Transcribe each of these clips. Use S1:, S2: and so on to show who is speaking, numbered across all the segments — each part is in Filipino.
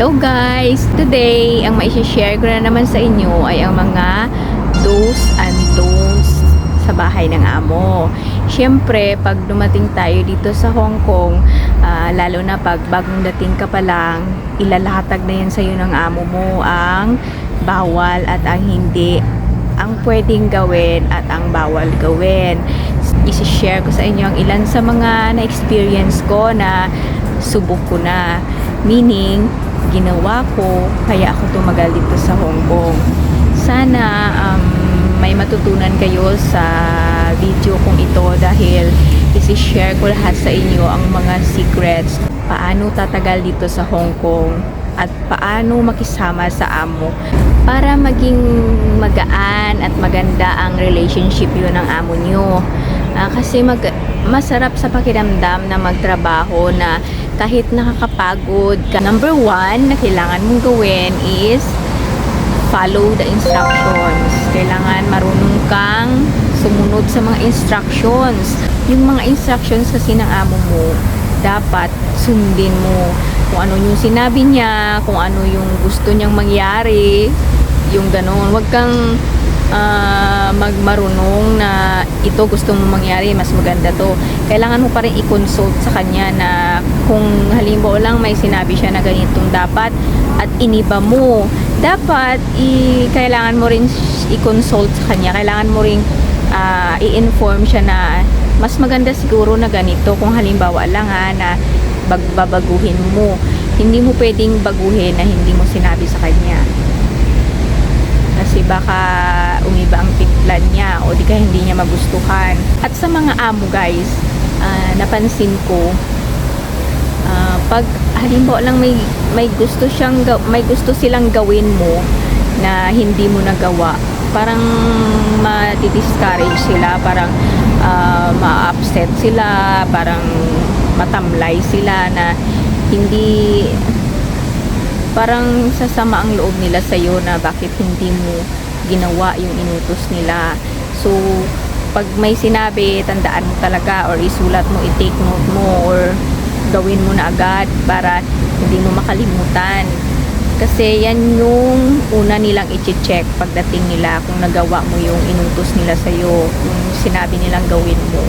S1: Hello guys! Today, ang maisha-share ko na naman sa inyo ay ang mga do's and don'ts sa bahay ng amo. Siyempre, pag dumating tayo dito sa Hong Kong, ah, lalo na pag bagong dating ka pa lang, ilalahatag na yan sa'yo ng amo mo ang bawal at ang hindi ang pwedeng gawin at ang bawal gawin. Isi-share ko sa inyo ang ilan sa mga na-experience ko na subok ko na. Meaning, ginawa ko, kaya ako tumagal dito sa Hong Kong. Sana um, may matutunan kayo sa video kong ito dahil isi-share ko lahat sa inyo ang mga secrets paano tatagal dito sa Hong Kong at paano makisama sa amo para maging magaan at maganda ang relationship yun ng amo nyo. Ah, kasi mag, masarap sa pakiramdam na magtrabaho na kahit nakakapagod ka. Number one na kailangan mong gawin is follow the instructions. Kailangan marunong kang sumunod sa mga instructions. Yung mga instructions kasi ng amo mo, dapat sundin mo kung ano yung sinabi niya, kung ano yung gusto niyang mangyari, yung ganun. Huwag kang ah, magmarunong na ito gusto mo mangyari, mas maganda to. Kailangan mo pa rin i-consult sa kanya na kung halimbawa lang may sinabi siya na ganitong dapat at iniba mo, dapat i kailangan mo rin i-consult sa kanya. Kailangan mo rin ah, i-inform siya na mas maganda siguro na ganito kung halimbawa lang ha na bagbabaguhin mo. Hindi mo pwedeng baguhin na hindi mo sinabi sa kanya kasi baka umiba ang timplan niya o di kaya hindi niya magustuhan. At sa mga amo guys, ah, napansin ko ah, pag halimbawa lang may may gusto siyang may gusto silang gawin mo na hindi mo nagawa, parang ma-discourage sila, parang ah, ma-upset sila, parang matamlay sila na hindi parang sasama ang loob nila sa iyo na bakit hindi mo ginawa yung inutos nila. So, pag may sinabi, tandaan mo talaga or isulat mo, i-take note mo or gawin mo na agad para hindi mo makalimutan. Kasi yan yung una nilang i-check pagdating nila kung nagawa mo yung inutos nila sa iyo, yung sinabi nilang gawin mo.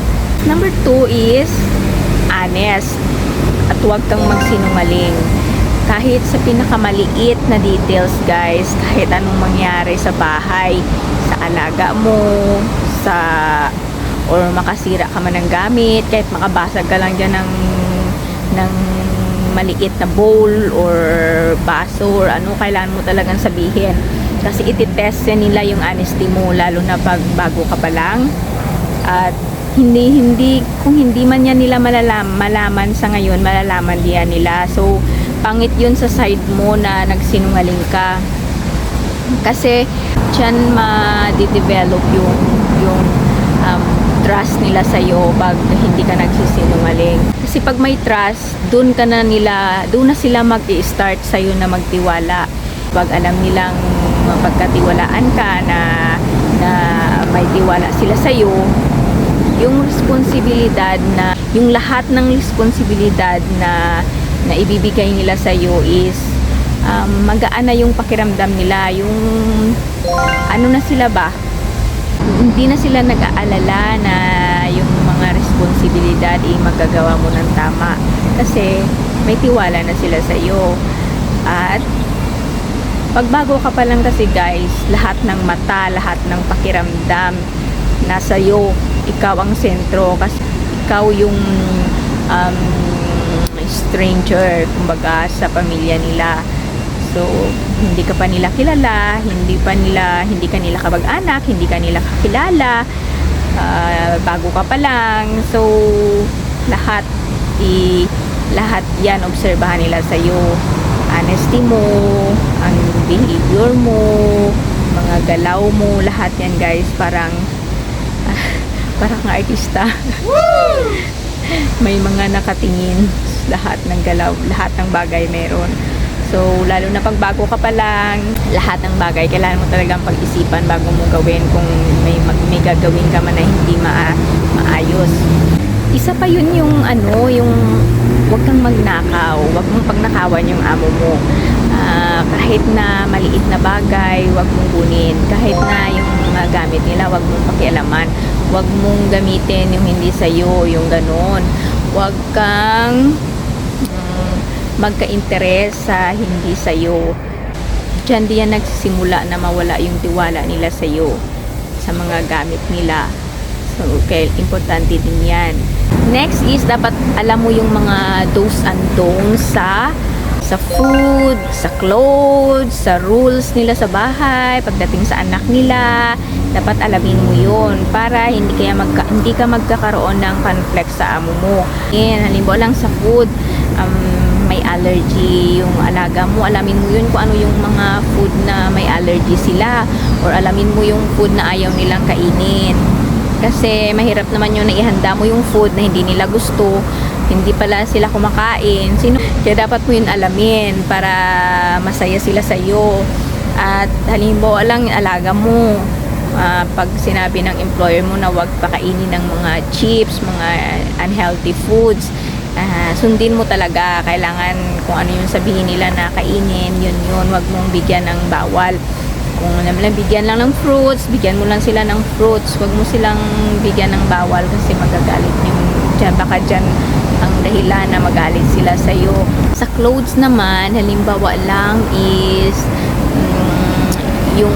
S1: Number two is honest at huwag kang magsinungaling kahit sa pinakamaliit na details guys kahit anong mangyari sa bahay sa alaga mo sa or makasira ka man ng gamit kahit makabasag ka lang dyan ng ng maliit na bowl or baso or ano kailangan mo talagang sabihin. Kasi ititest nila yung honesty mo lalo na pag bago ka pa lang. At hindi hindi kung hindi man yan nila malalam, malaman sa ngayon malalaman diyan nila. So pangit yun sa side mo na nagsinungaling ka. Kasi dyan ma-develop yung yung um, trust nila sa iyo pag hindi ka nagsisinungaling. Kasi pag may trust doon ka na nila doon na sila mag-i-start sa iyo na magtiwala. Pag alam nilang mapagkatiwalaan ka na na may tiwala sila sa iyo yung responsibilidad na yung lahat ng responsibilidad na na ibibigay nila sa iyo is um, magaan na yung pakiramdam nila yung ano na sila ba? Hindi na sila nag-aalala na yung mga responsibilidad ay magagawa mo ng tama. Kasi may tiwala na sila sa iyo at pagbago ka pa lang kasi guys lahat ng mata lahat ng pakiramdam nasa iyo ikaw ang sentro. Kasi ikaw yung um, stranger kumbaga sa pamilya nila. So hindi ka pa nila kilala hindi pa nila hindi ka nila kabag-anak hindi ka nila kakilala ah, bago ka pa lang. So lahat i lahat yan obserbahan nila sa iyo honesty mo ang behavior mo mga galaw mo lahat yan guys. Parang parang artista. May mga nakatingin lahat ng galaw, lahat ng bagay meron. So, lalo na pag bago ka pa lang, lahat ng bagay kailangan mo talagang pag-isipan bago mo gawin kung may, may gagawin ka man na hindi maa, maayos. Isa pa yun yung ano, yung wag kang magnakaw, wag mong pagnakawan yung amo mo. ah, kahit na maliit na bagay, wag mong kunin. Kahit na yung mga gamit nila, wag mong pakialaman. Wag mong gamitin yung hindi sa'yo, yung ganun. Wag kang magka-interes sa hindi sa'yo. Diyan diyan nagsisimula na mawala yung tiwala nila sa'yo sa mga gamit nila. So, kaya importante din yan. Next is, dapat alam mo yung mga do's and don'ts sa sa food, sa clothes, sa rules nila sa bahay, pagdating sa anak nila, dapat alamin mo yun para hindi kaya magka, hindi ka magkakaroon ng conflict sa amo mo. Yan, halimbawa lang sa food, allergy yung alaga mo, alamin mo yun kung ano yung mga food na may allergy sila or alamin mo yung food na ayaw nilang kainin. Kasi mahirap naman yun na ihanda mo yung food na hindi nila gusto, hindi pala sila kumakain. Sino? Kaya dapat mo yun alamin para masaya sila sa iyo. At halimbawa lang alaga mo, ah, pag sinabi ng employer mo na wag pakainin ng mga chips, mga unhealthy foods, ah, sundin mo talaga. Kailangan kung ano yung sabihin nila na kainin, yun yun. Wag mong bigyan ng bawal kung naman bigyan lang ng fruits, bigyan mo lang sila ng fruits. Huwag mo silang bigyan ng bawal kasi magagalit yung dyan. Baka dyan ang dahilan na magalit sila sa iyo. Sa clothes naman, halimbawa lang is mm, yung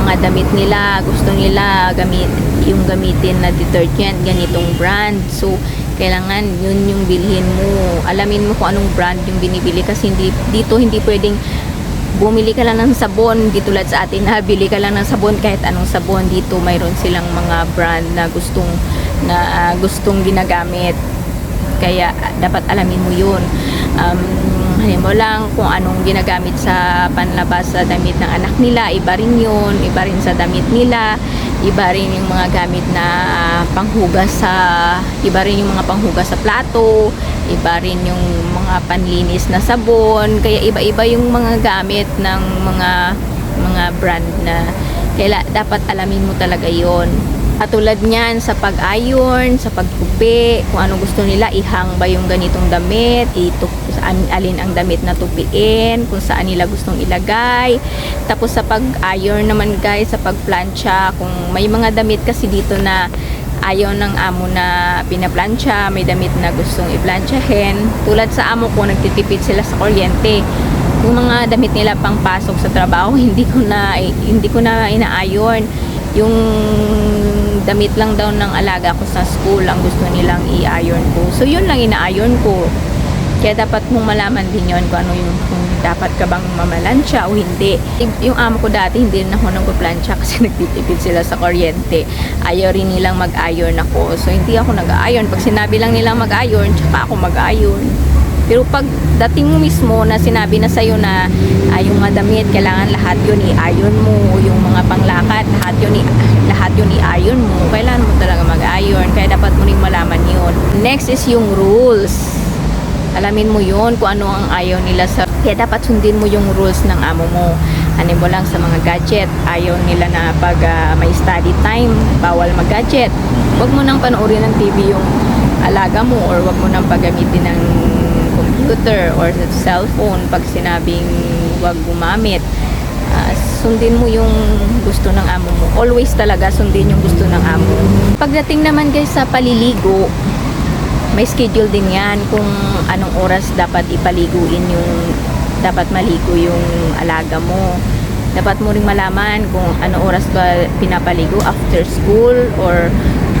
S1: mga damit nila, gusto nila gamit yung gamitin na detergent, ganitong brand. So, kailangan yun yung bilhin mo. Alamin mo kung anong brand yung binibili kasi hindi, dito hindi pwedeng bumili ka lang ng sabon. Di tulad sa atin ha bili ka lang ng sabon kahit anong sabon. Dito mayroon silang mga brand na gustong na ah, gustong ginagamit. Kaya ah, dapat alamin mo yun. Um, halimbawa lang kung anong ginagamit sa panlabas sa damit ng anak nila iba rin yun iba rin sa damit nila iba rin yung mga gamit na panghugas sa iba rin yung mga panghugas sa plato iba rin yung mga panlinis na sabon kaya iba-iba yung mga gamit ng mga mga brand na kaya dapat alamin mo talaga yon Katulad niyan sa pag-iron, sa pagtupi, kung ano gusto nila, ihang ba yung ganitong damit, ito, saan, alin ang damit na tupiin, kung saan nila gustong ilagay. Tapos sa pag-iron naman guys, sa pagplancha, kung may mga damit kasi dito na ayaw ng amo na pinaplansya, may damit na gustong iplansyahin. Tulad sa amo ko, nagtitipid sila sa kuryente. Yung mga damit nila pang pasok sa trabaho, hindi ko na hindi ko na inaayon. Yung damit lang daw ng alaga ko sa school ang gusto nilang i-iron ko. So yun lang ina-iron ko. Kaya dapat mong malaman din yon kung ano yung kung dapat ka bang mamalansya o hindi. Yung amo ko dati hindi rin ako nagpa-plancha kasi nagtitipid sila sa kuryente. Ayaw rin nilang mag-iron ako. So hindi ako nag-iron. Pag sinabi lang nilang mag-iron, tsaka ako mag-iron. Pero pag dating mo mismo na sinabi na sa'yo na ah, yung mga damit, kailangan lahat yun i-iron mo, yung mga panglakad, lahat yun, i- lahat yun i-iron mo, kailangan mo talaga mag-iron, kaya dapat mo rin malaman yun. Next is yung rules. Alamin mo yun kung ano ang ayaw nila sa... Kaya dapat sundin mo yung rules ng amo mo. Ano mo lang sa mga gadget. Ayaw nila na pag ah, may study time, bawal mag-gadget. Huwag mo nang panoorin ng TV yung alaga mo or wag mo nang paggamitin ng computer or cellphone pag sinabing wag gumamit. Sundin mo yung gusto ng amo mo. Always talaga sundin yung gusto ng amo. Pagdating naman guys sa paliligo, may schedule din yan kung anong oras dapat ipaliguin yung dapat maligo yung alaga mo. Dapat mo ring malaman kung ano oras ba pinapaligo after school or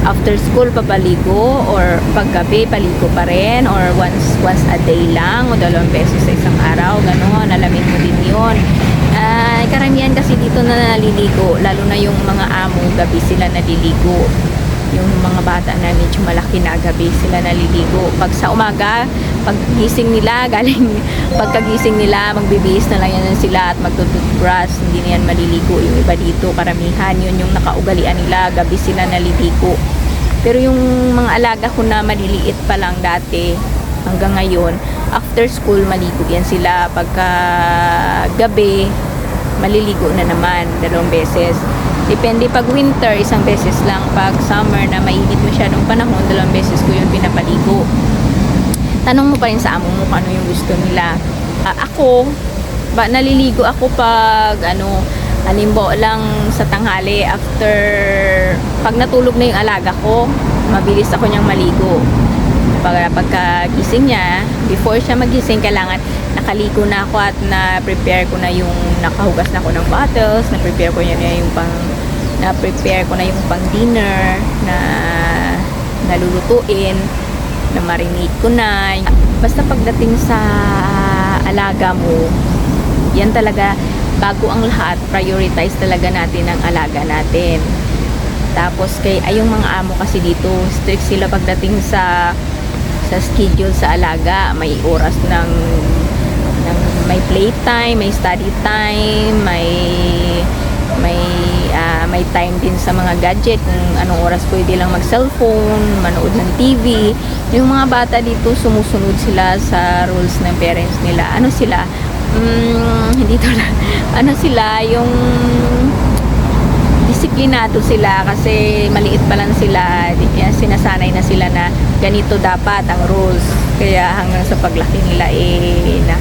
S1: after school papaligo or paggabi paligo pa rin or once once a day lang o dalawang beses sa isang araw gano'n alamin mo din Ah, karamihan kasi dito na naliligo lalo na yung mga amo gabi sila naliligo. Yung mga bata na medyo malaki na gabi sila naliligo. Pag sa umaga pag gising nila galing pagkagising nila magbibihis na lang yan sila at magtututbrush hindi na yan maliligo. Yung iba dito karamihan yun yung nakaugalian nila gabi sila naliligo. Pero yung mga alaga ko na maliliit pa lang dati hanggang ngayon after school maligo yan sila. Pagka gabi maliligo na naman dalawang beses. Depende pag winter isang beses lang. Pag summer na mainit masyadong panahon dalawang beses ko yun pinapaligo. Tanong mo pa rin sa amo mo kung ano yung gusto nila. Ah, ako ba, naliligo ako pag ano, halimbawa lang sa tanghali after pag natulog na yung alaga ko, mabilis ako niyang maligo. Pag pagkagising niya, before siya magising, kailangan nakaligo na ako at na-prepare ko na yung nakahugas na ako ng bottles, na-prepare ko na yung pang na-prepare ko na yung pang dinner na nalulutuin na marinate ko na. Basta pagdating sa alaga mo yan talaga bago ang lahat prioritize talaga natin ang alaga natin. Tapos kay ay yung mga amo kasi dito strict sila pagdating sa sa schedule sa alaga. May oras ng may playtime may study time may may ah, may time din sa mga gadget kung anong oras pwede lang mag cellphone manood ng TV yung mga bata dito sumusunod sila sa rules ng parents nila. Ano sila? Mm, hindi to lang. Ano sila? Yung disiplinado sila kasi maliit pa lang sila. Sinasanay na sila na ganito dapat ang rules. Kaya hanggang sa paglaki nila eh na,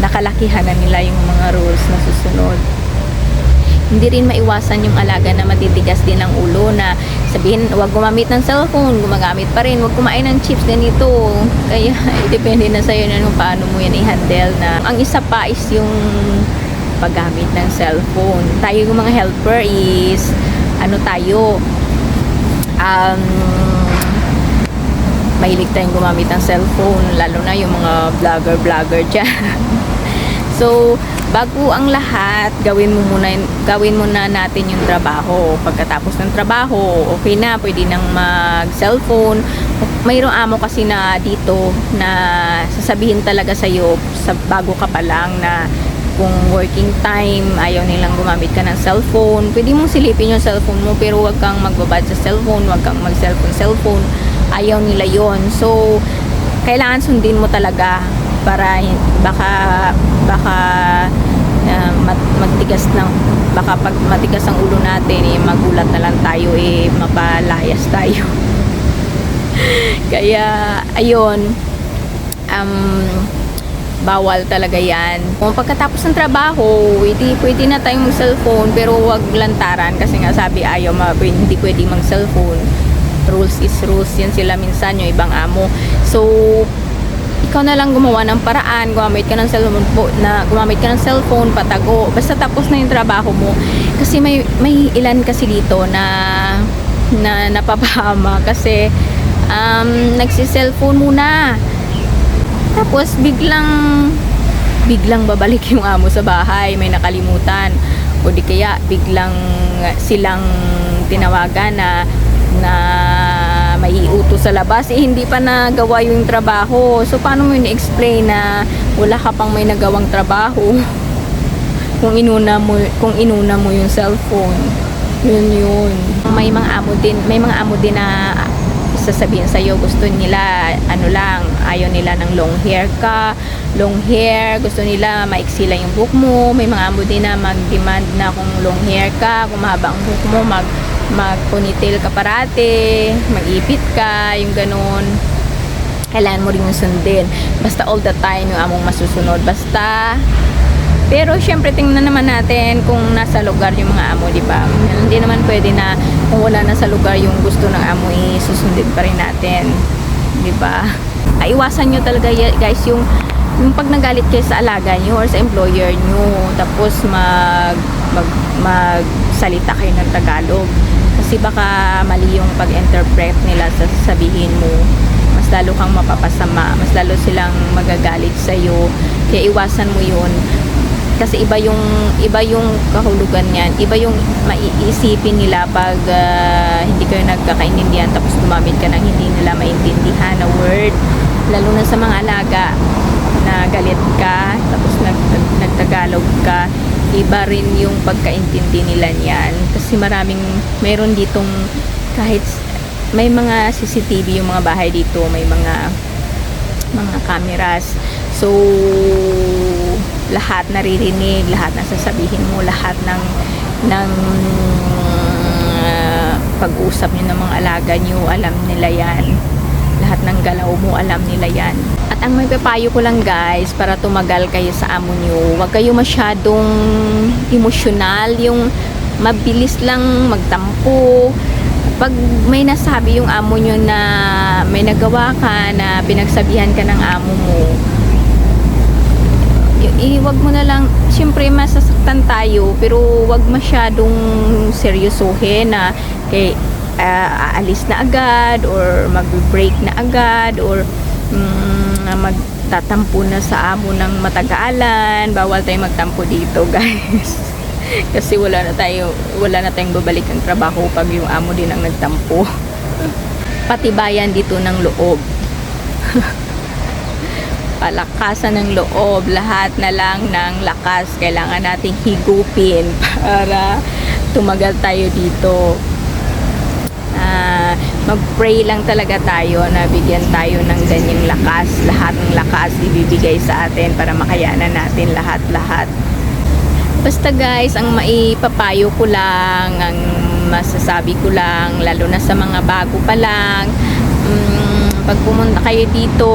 S1: nakalakihan na nila yung mga rules na susunod. Hindi rin maiwasan yung alaga na matitigas din ang ulo na sabihin wag gumamit ng cellphone gumagamit pa rin wag kumain ng chips ganito. Kaya depende na sa'yo na kung paano mo yan i-handle na. Ang isa pa is yung paggamit ng cellphone. Tayo yung mga helper is ano tayo um, mahilig tayong gumamit ng cellphone lalo na yung mga vlogger vlogger dyan So, bago ang lahat, gawin mo muna gawin muna natin yung trabaho. Pagkatapos ng trabaho, okay na, pwede nang mag-cellphone. Mayroong amo kasi na dito na sasabihin talaga sa iyo sa bago ka pa lang na kung working time, ayaw nilang gumamit ka ng cellphone. Pwede mong silipin yung cellphone mo pero wag kang magbabad sa cellphone, wag kang mag-cellphone cellphone. Ayaw nila yon So, kailangan sundin mo talaga para baka baka uh, mat- magtigas ng baka pag matigas ang ulo natin eh, magulat na lang tayo eh mapalayas tayo. Kaya ayun um, bawal talaga yan. Kung pagkatapos ng trabaho hindi pwede na tayong mag cellphone pero wag lantaran kasi nga sabi ayaw ma, hindi pwede mag cellphone rules is rules yan sila minsan yung ibang amo. So ikaw na lang gumawa ng paraan, gumamit ka ng cellphone po, na gumamit ka ng cellphone, patago, basta tapos na yung trabaho mo. Kasi may may ilan kasi dito na na napapahama kasi um, nagsi-cellphone muna. Tapos biglang biglang babalik yung amo sa bahay, may nakalimutan. O di kaya biglang silang tinawagan na na may iutos sa labas eh hindi pa nagawa yung trabaho. So paano mo i-explain na wala ka pang may nagawang trabaho? Kung inuna mo kung inuna mo yung cellphone. Yun yun. May mga amo din may mga amo din na sasabihin sa'yo gusto nila ano lang ayaw nila ng long hair ka long hair gusto nila maiksi lang yung buhok mo. May mga amo din na mag-demand na kung long hair ka kung mahaba ang buhok mo mag mag ponytail ka parate mag-ipit ka yung ganun kailangan mo rin yung sundin basta all the time yung among masusunod basta pero syempre tingnan naman natin kung nasa lugar yung mga amo, di ba? Hindi naman pwede na kung wala na sa lugar yung gusto ng amo, isusundin pa rin natin. Di ba? Ay, iwasan nyo talaga guys yung yung pag nagalit kayo sa alaga nyo or sa employer nyo tapos mag mag magsalita kayo ng Tagalog kasi baka mali yung pag-interpret nila sa sasabihin mo. Mas lalo kang mapapasama. Mas lalo silang magagalit sa iyo kaya iwasan mo yun. Kasi iba yung iba yung kahulugan niyan. Iba yung maiisipin nila pag ah, hindi kayo nagkakaintindihan tapos gumamit ka ng hindi nila maintindihan na word. Lalo na sa mga alaga na galit ka tapos nag- nagtagalog ka iba rin yung pagkaintindi nila niyan kasi maraming mayroon ditong kahit may mga CCTV yung mga bahay dito may mga mga cameras. So, lahat naririnig, lahat na sasabihin mo, lahat ng ng ah, pag-usap niyo ng mga alaga niyo, alam nila yan. Lahat ng galaw mo, alam nila yan. At ang may papayo ko lang guys, para tumagal kayo sa amo nyo, huwag kayo masyadong emosyonal, yung mabilis lang magtampo. Pag may nasabi yung amo nyo na may nagawa ka, na pinagsabihan ka ng amo mo, iwag mo na lang, siyempre masasaktan tayo, pero wag masyadong seryosohin na kay ah, aalis na agad or mag-break na agad or mm, magtatampo na sa amo ng matagalan. Bawal tayong magtampo dito, guys. Kasi wala na tayo, wala na tayong babalik ang trabaho pag yung amo din ang nagtampo. Patibayan dito ng loob palakasan ng loob, lahat na lang ng lakas kailangan nating higupin para tumagal tayo dito. Mag-pray lang talaga tayo na bigyan tayo ng ganyang lakas. Lahat ng lakas ibibigay sa atin para makayanan natin lahat-lahat. Basta guys, ang maipapayo ko lang, ang masasabi ko lang, lalo na sa mga bago pa lang, mm, pag pumunta kayo dito,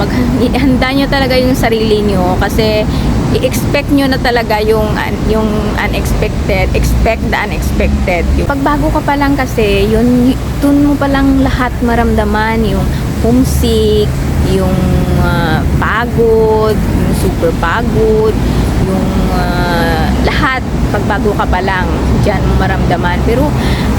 S1: maghanda nyo talaga yung sarili nyo kasi i-expect nyo na talaga yung un- yung unexpected, expect the unexpected. Pag bago ka pa lang kasi, yun dun mo pa lang lahat maramdaman. Yung homesick, yung ah, pagod, yung super pagod, yung ah, lahat. Pagbago ka pa lang diyan mo maramdaman. Pero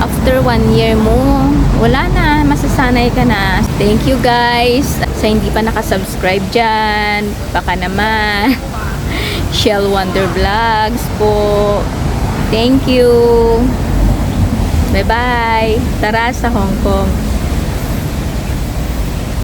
S1: after one year mo wala na. Masasanay ka na. Thank you guys. Sa hindi pa nakasubscribe dyan baka naman Shell Wonder Vlogs po. Thank you. Bye bye tara sa Hong Kong